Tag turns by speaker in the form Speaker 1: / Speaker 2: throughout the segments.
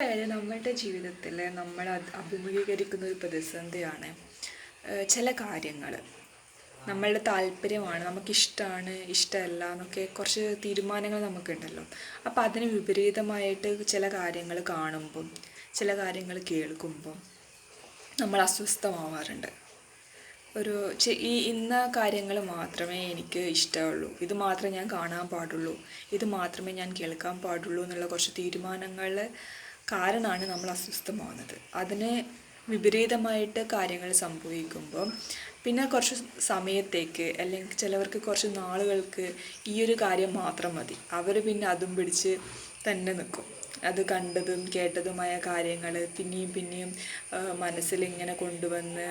Speaker 1: എന്തായാലും നമ്മളുടെ ജീവിതത്തിൽ നമ്മൾ അഭിമുഖീകരിക്കുന്ന ഒരു പ്രതിസന്ധിയാണ് ചില കാര്യങ്ങൾ നമ്മളുടെ താല്പര്യമാണ് നമുക്കിഷ്ടമാണ് ഇഷ്ടമല്ല എന്നൊക്കെ കുറച്ച് തീരുമാനങ്ങൾ നമുക്കുണ്ടല്ലോ. അപ്പോൾ അതിന് വിപരീതമായിട്ട് ചില കാര്യങ്ങൾ കാണുമ്പം ചില കാര്യങ്ങൾ കേൾക്കുമ്പോൾ നമ്മൾ അസ്വസ്ഥമാവാറുണ്ട്. ഒരു ഈ ഇന്ന കാര്യങ്ങൾ മാത്രമേ എനിക്ക് ഇഷ്ടമുള്ളൂ. ഇത് മാത്രമേ ഞാൻ കാണാൻ പാടുള്ളൂ. ഇത് മാത്രമേ ഞാൻ കേൾക്കാൻ പാടുള്ളൂ എന്നുള്ള കുറച്ച് തീരുമാനങ്ങൾ കാരണമാണ് നമ്മൾ അസ്വസ്ഥമാവുന്നത് അതിന് വിപരീതമായിട്ട് കാര്യങ്ങൾ സംഭവിക്കുമ്പോൾ പിന്നെ കുറച്ച് സമയത്തേക്ക് അല്ലെങ്കിൽ ചിലവർക്ക് കുറച്ച് നാളുകൾക്ക് ഈ ഒരു കാര്യം മാത്രം മതി. അവർ പിന്നെ അതും പിടിച്ച് തന്നെ നിൽക്കും. അത് കണ്ടതും കേട്ടതുമായ കാര്യങ്ങൾ പിന്നെയും പിന്നെയും മനസ്സിൽ ഇങ്ങനെ കൊണ്ടുവന്ന്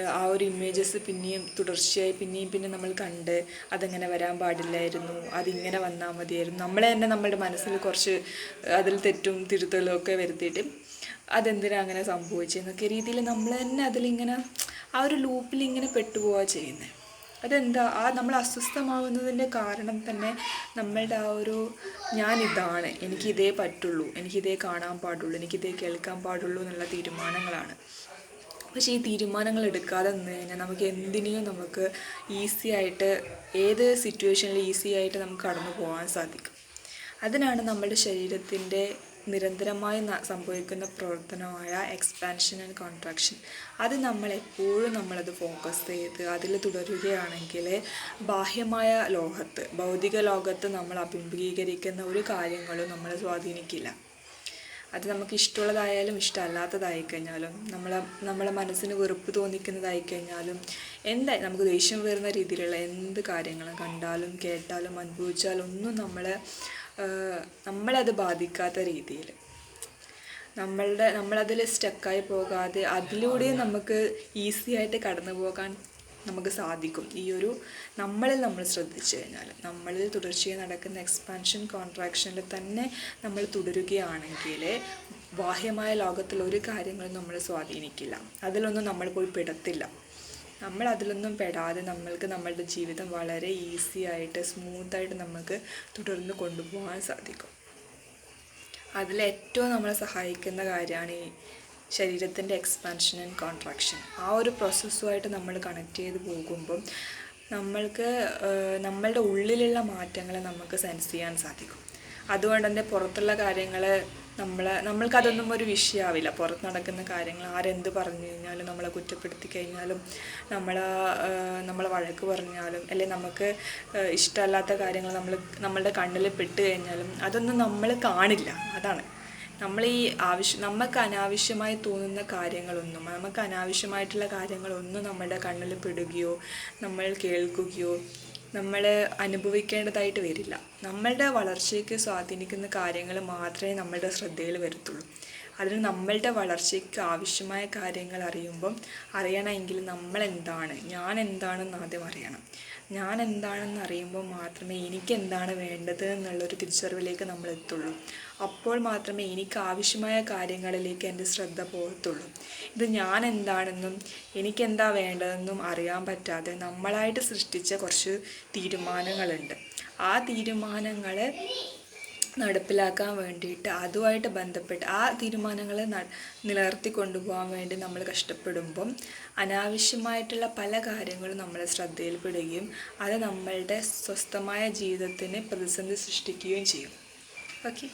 Speaker 1: ആ ഒരു ഇമേജസ് പിന്നെയും തുടർച്ചയായി പിന്നെയും പിന്നെ നമ്മൾ കണ്ട് അതങ്ങനെ വരാൻ പാടില്ലായിരുന്നു. അതിങ്ങനെ വന്നാൽ മതിയായിരുന്നു. നമ്മളെ തന്നെ നമ്മുടെ മനസ്സിൽ കുറച്ച് അതിൽ തെറ്റും തിരുത്തലും ഒക്കെ വരുത്തിയിട്ട് അതെന്തിനാ അങ്ങനെ സംഭവിച്ചെന്നൊക്കെ രീതിയിൽ നമ്മൾ തന്നെ അതിലിങ്ങനെ ആ ഒരു ലൂപ്പിൽ ഇങ്ങനെ പെട്ടുപോവുക ചെയ്യുന്നത് അതെന്താ? ആ നമ്മൾ അസ്വസ്ഥമാവുന്നതിന്റെ കാരണം തന്നെ നമ്മളുടെ ആ ഒരു ഞാനിതാണ്. എനിക്കിതേ പറ്റുള്ളൂ. എനിക്കിതേ കാണാൻ പാടുള്ളൂ. എനിക്കിതേ കേൾക്കാൻ പാടുള്ളൂ എന്നുള്ള തീരുമാനങ്ങളാണ്. പക്ഷേ ഈ തീരുമാനങ്ങൾ എടുക്കാതെ നിന്ന് കഴിഞ്ഞാൽ നമുക്ക് എന്തിനേയും നമുക്ക് ഈസി ആയിട്ട് ഏത് സിറ്റുവേഷനിൽ ഈസി ആയിട്ട് നമുക്ക് കടന്നു പോകാൻ സാധിക്കും. അതിനാണ് നമ്മുടെ ശരീരത്തിന്റെ നിരന്തരമായി സംഭവിക്കുന്ന പ്രവർത്തനമായ എക്സ്പാൻഷൻ ആൻഡ് കോൺട്രാക്ഷൻ അത് നമ്മൾ എപ്പോഴും നമ്മളത് ഫോക്കസ് ചെയ്ത് അതിൽ തുടരുകയാണെങ്കിൽ ബാഹ്യമായ ലോകത്ത് ഭൗതിക ലോകത്ത് നമ്മൾ അഭിമുഖീകരിക്കുന്ന ഒരു കാര്യങ്ങളും നമ്മളെ സ്വാധീനിക്കില്ല. അത് നമുക്ക് ഇഷ്ടമുള്ളതായാലും ഇഷ്ടമല്ലാത്തതായി കഴിഞ്ഞാലും നമ്മളെ നമ്മളെ മനസ്സിന് വെറുപ്പ് തോന്നിക്കുന്നതായി കഴിഞ്ഞാലും എന്താ നമുക്ക് ദേഷ്യം വരുന്ന രീതിയിലുള്ള എന്ത് കാര്യങ്ങളും കണ്ടാലും കേട്ടാലും അനുഭവിച്ചാലും ഒന്നും നമ്മളെ നമ്മളത് ബാധിക്കാത്ത രീതിയിൽ. നമ്മളുടെ നമ്മളതിൽ സ്റ്റക്കായി പോകാതെ അതിലൂടെ നമുക്ക് ഈസി ആയിട്ട് കടന്നു പോകാൻ നമുക്ക് സാധിക്കും. ഈ ഒരു നമ്മളിൽ നമ്മൾ ശ്രദ്ധിച്ചു കഴിഞ്ഞാൽ നമ്മളിൽ തുടർച്ചയായി നടക്കുന്ന എക്സ്പാൻഷൻ കോൺട്രാക്ഷനിൽ തന്നെ നമ്മൾ തുടരുകയാണെങ്കിൽ ബാഹ്യമായ ലോകത്തിൽ ഒരു കാര്യങ്ങളും നമ്മൾ സ്വാധീനിക്കില്ല. അതിലൊന്നും നമ്മൾ പോയി പെടത്തില്ല. നമ്മൾ അതിലൊന്നും പെടാതെ നമ്മൾക്ക് നമ്മളുടെ ജീവിതം വളരെ ഈസി ആയിട്ട് സ്മൂത്തായിട്ട് നമുക്ക് തുടർന്ന് കൊണ്ടുപോകാൻ സാധിക്കും. അതിലേറ്റവും നമ്മളെ സഹായിക്കുന്ന കാര്യമാണ് ഈ ശരീരത്തിന്റെ എക്സ്പാൻഷൻ ആൻഡ് കോൺട്രാക്ഷൻ ആ ഒരു പ്രോസസ്സുമായിട്ട് നമ്മൾ കണക്ട് ചെയ്ത് പോകുമ്പം നമ്മൾക്ക് നമ്മളുടെ ഉള്ളിലുള്ള മാറ്റങ്ങളെ നമുക്ക് സെൻസ് ചെയ്യാൻ സാധിക്കും. അതുകൊണ്ട് തന്നെ പുറത്തുള്ള കാര്യങ്ങൾ നമ്മൾ നമ്മൾക്കതൊന്നും ഒരു വിഷയമാവില്ല പുറത്ത് നടക്കുന്ന കാര്യങ്ങൾ ആരെന്ത് പറഞ്ഞു കഴിഞ്ഞാലും നമ്മളെ കുറ്റപ്പെടുത്തി കഴിഞ്ഞാലും നമ്മൾ നമ്മൾ വഴക്ക് പറഞ്ഞാലും അല്ലെങ്കിൽ നമുക്ക് ഇഷ്ടമല്ലാത്ത കാര്യങ്ങൾ നമ്മൾ നമ്മളുടെ കണ്ണിൽ പെട്ട് കഴിഞ്ഞാലും അതൊന്നും നമ്മൾ കാണില്ല. അതാണ്. നമ്മൾ ഈ ആവശ്യം നമുക്ക് അനാവശ്യമായി തോന്നുന്ന കാര്യങ്ങളൊന്നും നമുക്ക് അനാവശ്യമായിട്ടുള്ള കാര്യങ്ങളൊന്നും നമ്മുടെ കണ്ണിൽ പെടുകയോ നമ്മൾ കേൾക്കുകയോ നമ്മൾ അനുഭവിക്കേണ്ടതായിട്ട് വരില്ല. നമ്മളുടെ വളർച്ചയ്ക്ക് സ്വാധീനിക്കുന്ന കാര്യങ്ങൾ മാത്രമേ നമ്മളുടെ ശ്രദ്ധയിൽ വരത്തുള്ളൂ. അതിന് നമ്മളുടെ വളർച്ചയ്ക്ക് ആവശ്യമായ കാര്യങ്ങൾ അറിയുമ്പം അറിയണമെങ്കിൽ നമ്മൾ എന്താണ് ഞാൻ എന്താണെന്ന് ആദ്യം അറിയണം. ഞാൻ എന്താണെന്ന് അറിയുമ്പോൾ മാത്രമേ എനിക്ക് എന്താണ് വേണ്ടത് എന്നുള്ളൊരു തിരിച്ചറിവിലേക്ക് നമ്മൾ എത്തുള്ളൂ അപ്പോൾ മാത്രമേ എനിക്ക് ആവശ്യമായ കാര്യങ്ങളിലേക്ക് എന്റെ ശ്രദ്ധ പോകത്തുള്ളൂ. ഇത് ഞാൻ എന്താണെന്നും എനിക്കെന്താ വേണ്ടതെന്നും അറിയാൻ പറ്റാതെ നമ്മളായിട്ട് സൃഷ്ടിച്ച കുറച്ച് തീരുമാനങ്ങളുണ്ട്. ആ തീരുമാനങ്ങൾ നടപ്പിലാക്കാൻ വേണ്ടിയിട്ട് അതുമായിട്ട് ബന്ധപ്പെട്ട് ആ തീരുമാനങ്ങളെ നിലനിർത്തി കൊണ്ടുപോകാൻ വേണ്ടി നമ്മൾ കഷ്ടപ്പെടുമ്പം അനാവശ്യമായിട്ടുള്ള പല കാര്യങ്ങളും നമ്മളെ ശ്രദ്ധയിൽപ്പെടുകയും അത് നമ്മളുടെ സ്വസ്ഥമായ ജീവിതത്തിന് പ്രതിസന്ധി സൃഷ്ടിക്കുകയും ചെയ്യും. ഓക്കെ